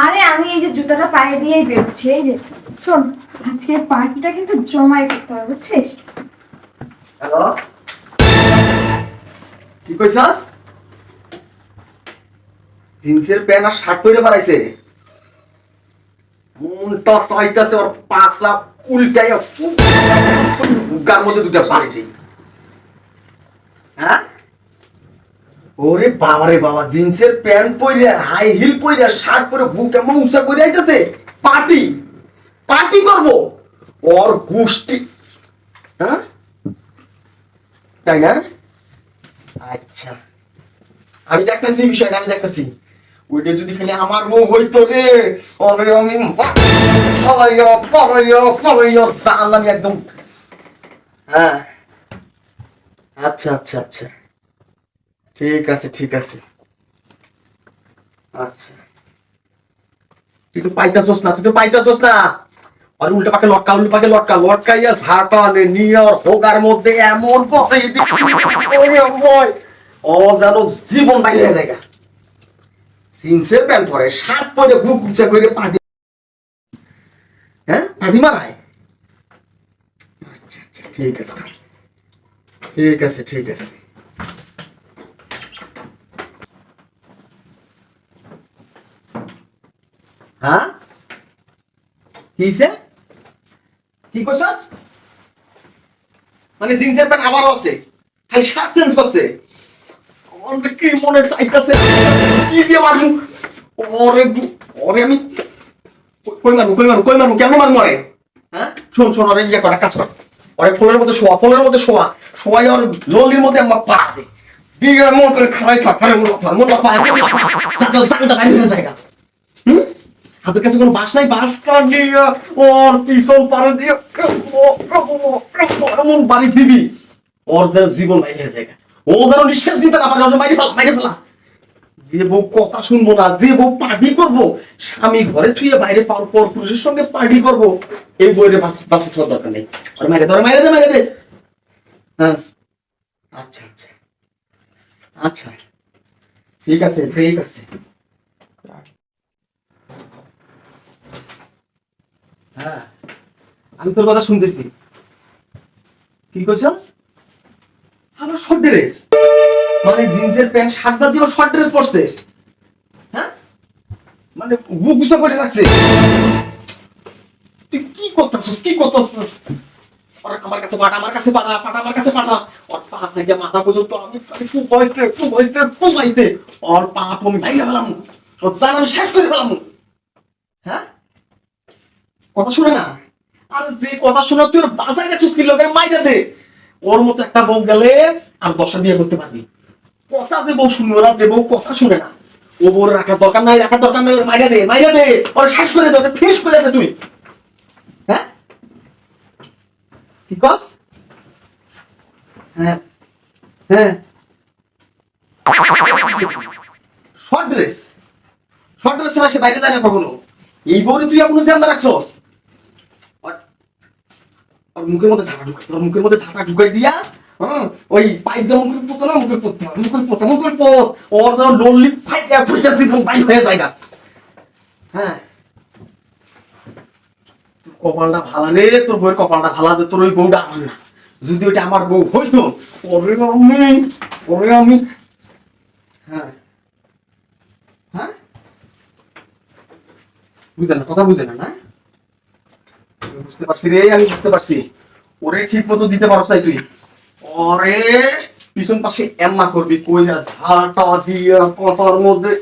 আরে আমি এই যে জুতাটা পায়ে দিয়েই বেরোচ্ছি এই যে শোন আজকে পার্টিটা কিন্তু জমাই করতে হবে বুঝছিস হ্যালো কি কইছাস জিন্সের প্যান্ট আর শার্ট পরে বাড়াইছে মনটা চাইতাছে ওর পাশা উল্টাই গার মধ্যে দুটা বাড়ি দিই হ্যাঁ ওরে বাবা রে বাবা, জিন্সের প্যান্ট পরে হাই হিল পরে শার্ট পরে বুক এমন উঁচা করে আইতাছে। পার্টি! পার্টি করব! ওর গোষ্ঠী। হ্যাঁ? তাই না? আচ্ছা। আমি দেখতেছি বিষয়টা, আমি দেখতেছি। ওইটা যদি খালি আমার বউ হইতো রে, ওরে আমি পলাইয়া পলাইয়া একদম। হ্যাঁ। আচ্ছা আচ্ছা আচ্ছা। ঠিক আছে ঠিক আছে। আচ্ছা। তুই তো পাইতাছস না, তুই তো পাইতাছস না। আর উল্টো পাকে লটকা, উল্টো পাকে লটকা, লটকাইয়া ঝাড়টা নে নিয়ে আর হোগার মধ্যে এমন পথে ও যেন জীবন বাইরে হয়ে যায় জিন্সের প্যান্ট পরে, শার্ট পরে বুক উঁচা করে পাটি হ্যাঁ পাটি মারায়? আচ্ছা আচ্ছা ঠিক আছে ঠিক আছে ঠিক আছে। হ্যাঁ? কি হইছে? কি করছাস? মানে জিন্সের প্যান্ট আমারও আছে। খালি শার্ট চেঞ্জ করছে। তো কি মনে চাইতাছে, কি দিয়ে মারমু ওরে ওরে আমি কই মারমু কই মারমু কই মারমু কেমন মারমু ওরে? হ্যাঁ? শোন শোন, ওরে ইয়ে করা কাজ কর। ওরে ফোনের মধ্যে শোয়া, ফোনের মধ্যে শোয়া। শোয়াই ওর ললির মধ্যে আমার পা দে। দিয়ে মন করে খারাই থাক খারাই মন থাক মন পা সাথে সাথে বাইরে হয়ে যায় হুম? হাতের কাছে কোনো বাস নাই? বাস ওর পিছন পারে দিয়ে এমন বাড়ি দিবি। ওর যেন জীবন বাইরে যায় ও যেন নিঃশ্বাস নিতে না পারে মাইরে ফেলা মাইরে ফেলা যে বউ কথা শুনব না, যে বউ পার্টি করব, স্বামী ঘরে থুয়ে বাইরে পাওয়ার পর পুরুষের সঙ্গে পার্টি করব, এই বইরে বাসে বাসে থাকার দরকার নেই। আর মাইরে ধরে মাইরে দে মাইরে দে। হ্যাঁ। আচ্ছা আচ্ছা। আচ্ছা। ঠিক আছে ঠিক আছে। হ্যাঁ। আমি তোর কথা শুনতেছি। কি করছিস? আমার শর্ট ড্রেস মানে জিন্সের প্যান্ট শার্ট বাদ দিয়ে শর্ট ড্রেস পরছে। হ্যাঁ? মানে করে রাখছে। তুই কি করতেছিস? কি করতেছিস? আমার কাছে পাঠা, আমার কাছে পাঠা পাঠা আমার কাছে পাঠা। ওর পা থেকে মাথা পর্যন্ত আমি খালি কুবাইতে কুবাইতে কুবাইতে ওর পা আমি ভাইয়া ফেলাম। আমি শেষ করে ফেলাম। হ্যাঁ? কথা শুনে না? আর যে কথা শোনা তুই ওর বাজায় গেছিস কি লোকের মাইরা দে ওর মতো একটা বউ গেলে আর দশটা বিয়ে করতে পারবি। কথা যে বউ শুনবে না, যে বউ কথা শুনে না। ও বউর রাখার দরকার নাই, রাখার দরকার নাই ওর মাইরা দে মাইরা দে ওর শেষ করে দে, ওকে ফিনিশ করে দে তুই। হ্যাঁ? কি কস? হ্যাঁ। হ্যাঁ। Short dress. শর্ট ড্রেস ছাড়া সে বাইরে যায় না কখনো? এই বউরে তুই এখনও জ্যান্দা রাখছস? আর মুখের মধ্যে ঝাঁটা ঢুকাই তোর মুখের মধ্যে ঝাঁটা ঢুকাই দিয়া হ্যাঁ ওই পাইপ যেমন করে পোতো না মুখের পোত না, মুখের মুখের ওর যেন ফাইট দিব হয়ে যায়। হ্যাঁ। তোর কপালটা ভালা রে তোর বউয়ের কপালটা ভালা যে তোর ওই বউটা আমার না। যদি ওইটা আমার বউ হইতো ওরে আমি ওরে আমি। হ্যাঁ। হ্যাঁ? বুঝলে না কথা বুঝে না না? বুঝতে পারছি রে, আমি বুঝতে পারছি। ওরে ঠিক মতো দিতে পারছ তাই তুই। ওরে, পিছন পাশে এম্মা করবি কই যা ঝাড়টা দিয়ে কষার মধ্যে।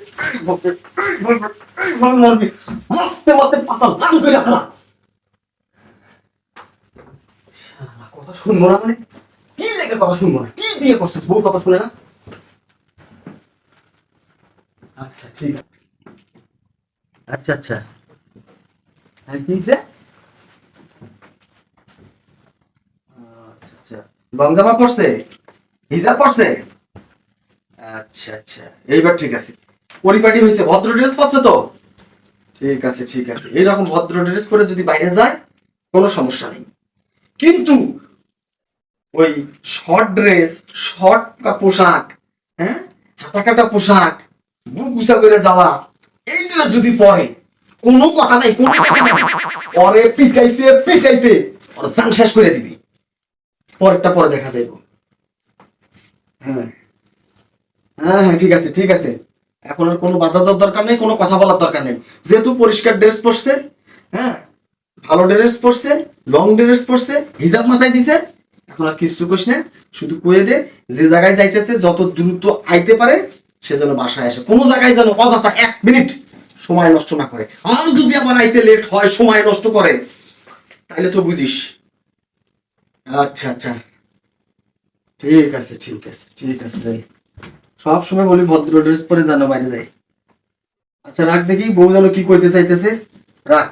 মারবি। মারতে মারতে পাশা লাল করে ফেলা কথা শুনব না মানে? কি লেগে কথা শুনব না? কি বিয়ে করছিস? বউ কথা শুনে না? আচ্ছা ঠিক আছে। আচ্ছা আচ্ছা। কি আচ্ছা। আচ্ছা পড়ছে? হিজাব পড়ছে? আচ্ছা আচ্ছা। এইবার ঠিক আছে। পরিপাটি হয়েছে। ভদ্র ড্রেস পড়ছে তো? ঠিক আছে ঠিক আছে। এইরকম ভদ্র ড্রেস পরে যদি বাইরে যায়, কোনো সমস্যা নেই। কিন্তু ওই শর্ট ড্রেস শর্ট পোশাক হ্যাঁ? হাতা কাটা পোশাক বুক উঁচা করে যাওয়া এই ড্রেস যদি পরে, কোনো কথা নাই, কোনো কথা নাই। পরে পিটাইতে পিটাইতে, ওর শেষ করে দিবি। পরেরটা পরে দেখা যাইব। হ্যাঁ। হ্যাঁ হ্যাঁ ঠিক আছে ঠিক আছে। এখন আর কোনো বাধা দেওয়ার দরকার নেই, কোনো কথা বলার দরকার নেই। যেহেতু পরিষ্কার ড্রেস পরছে হ্যাঁ ভালো ড্রেস পরছে, লং ড্রেস পরছে, হিজাব মাথায় দিছে, এখন আর কিছু কইস না, শুধু কয়ে দে, যে জায়গায় যাইতেছে, যত দ্রুত আইতে পারে, সে যেন বাসায় আসে। কোনো জায়গায় যেন অযথা এক মিনিট সময় নষ্ট না করে। আর যদি আবার আইতে লেট হয়, সময় নষ্ট করে তাহলে তো বুঝিস। আচ্ছা আচ্ছা। ঠিক আছে ঠিক আছে ঠিক আছে সব সময় বলি ভদ্র ড্রেস পরে জানো বাইরে যাই আচ্ছা রাখ দেখি বউ যেন কি করতে চাইতেছে। রাখ।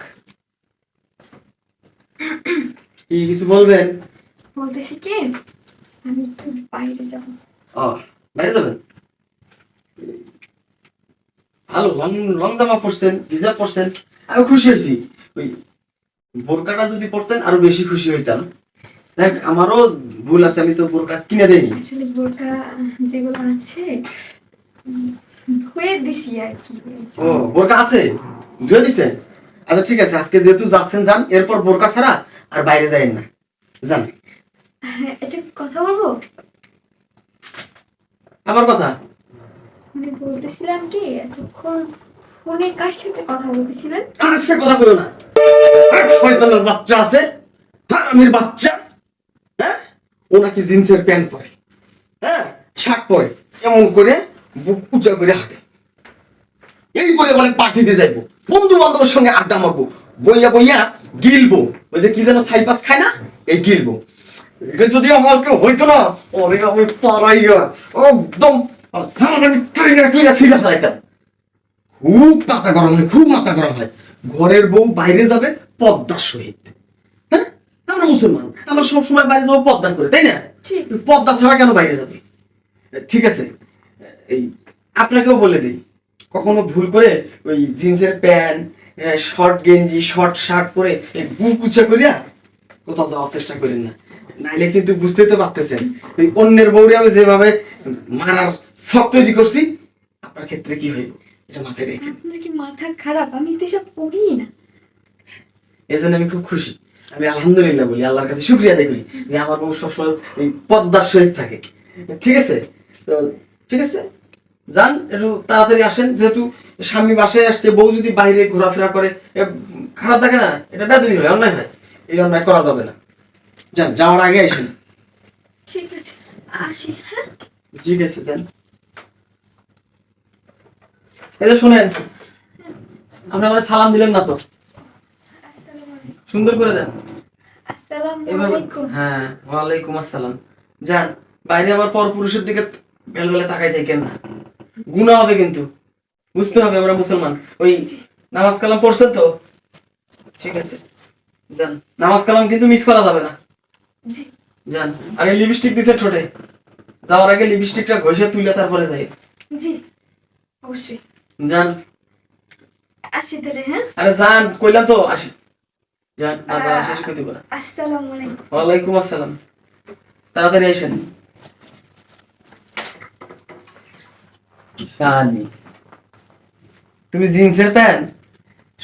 কি কিছু বলবেন? বলতেছি কি আমি একটু বাইরে যাব। ও বাইরে যাবেন? ভালো লং লং জামা পরছেন হিজাব পরছেন আমি খুশি হয়েছি। ওই বোরকাটা যদি পরতেন আরও বেশি খুশি হইতাম। দেখ আমারও ভুল আছে আমি তো বোরকা কিনে দেইনি। আসলে বোরকা যেগুলো আছে ধুয়ে দিছি আর কি। ও বোরকা আছে? ধুয়ে দিছেন আচ্ছা ঠিক আছে আজকে যেহেতু যাচ্ছেন যান এরপর বোরকা ছাড়া আর বাইরে যাইন না। যান। হ্যাঁ, এটা কথা বলব? আমার কথা? মানে বলতেছিলাম কি এতক্ষণ ফোনে কার সাথে কথা বলতেছিলেন? আর সে কথা বলো না? শয়তানের বাচ্চা আছে। হারামির বাচ্চা। হ্যাঁ ও নাকি জিন্সের প্যান্ট পরে হ্যাঁ? শার্ট পরে, এমন করে বুক উঁচা করে হাঁটে। এই করে বলে পার্টিতে যাইবো। বন্ধু বান্ধবের সঙ্গে আড্ডা মারবো। বইয়া বইয়া গিলবো। ওই যে কি যেন সাইপাস খায় না? এই গিলবো। এটা যদি আমার কেউ হইতো না ওরে আমি পারাইয়া একদম খুব মাথা গরম হয়, খুব মাথা গরম হয়। ঘরের বউ বাইরে যাবে পদ্মার সহিত। আমরা মুসলমান। আমরা সবসময় বাইরে যাব পদ্মা করে তাই না? পদ্মা ছাড়া কেন বাইরে যাবে? ঠিক আছে। এই আপনাকেও বলে দিই কখনো ভুল করে ওই জিন্সের প্যান্ট শর্ট গেঞ্জি শর্ট শার্ট পরে বুক উঁচা করিয়া কোথাও যাওয়ার চেষ্টা করেন না। নাইলে কিন্তু বুঝতেই তো পারতেছেন ওই অন্যের বউরে আমি যেভাবে মারার শখ তৈরি করছি আপনার ক্ষেত্রে কি হইব? এটা মাথায় রেখে। আপনার কি মাথা খারাপ? আমি তো এসব পড়ি না। এই জন্য আমি খুব খুশি। আমি আলহামদুলিল্লাহ বলি আল্লাহর কাছে শুক্রিয়া আদায় করি যে আমার বউ সবসময় এই পদ্মার সহিত থাকে। ঠিক আছে? তো ঠিক আছে? যান একটু তাড়াতাড়ি আসেন। যেহেতু স্বামী বাসায় আসছে বউ যদি বাইরে ঘোরাফেরা করে খারাপ থাকে না এটা বেদবি হয় অন্যায় হয়। এই অন্যায় করা যাবে না। যান যাওয়ার আগে আসেন। ঠিক আছে আসি হ্যাঁ? ঠিক আছে যান। এই যে শোনেন আপনি আমার সালাম দিলেন না তো? সুন্দর করে দেন। হ্যাঁ ওয়ালাইকুম আসসালাম। যান বাইরে আবার দিকে বেল বেলে তাকাই থাকেন না। গুণা হবে কিন্তু। বুঝতে হবে আমরা মুসলমান। ওই নামাজ কালাম পড়ছেন তো? ঠিক আছে। যান নামাজ কালাম কিন্তু মিস করা যাবে না। যান আর লিপস্টিক দিছে ঠোঁটে। যাওয়ার আগে লিপস্টিকটা ঘষে তুলে তারপরে যাই। জি অবশ্যই। যান। আসি তাহলে হ্যাঁ? আরে যান কইলাম তো আসি। পারে আসসালামু আলাইকুম। ওয়ালাইকুম আসসালাম। তাড়াতাড়ি আসেন। শানি তুমি জিন্সের প্যান্ট?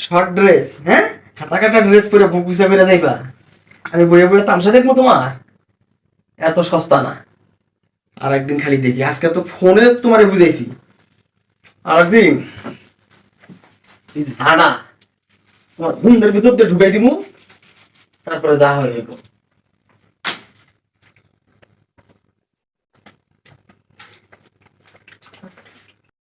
শর্ট ড্রেস হ্যাঁ? হাতা কাটা ড্রেস পরে বুকুসা করে যাইবা। আমি বইয়ে বইয়ে তামসা দেখব তোমার? এত সস্তা না। আর একদিন খালি দেখি। আজকে তো ফোনে তোমারে বুঝাইছি। আর একদিন ঝাড়া। তোমার হুন্দের ভিতর দিয়ে ঢুকাই দিমু তারপরে যা হয়ে যাব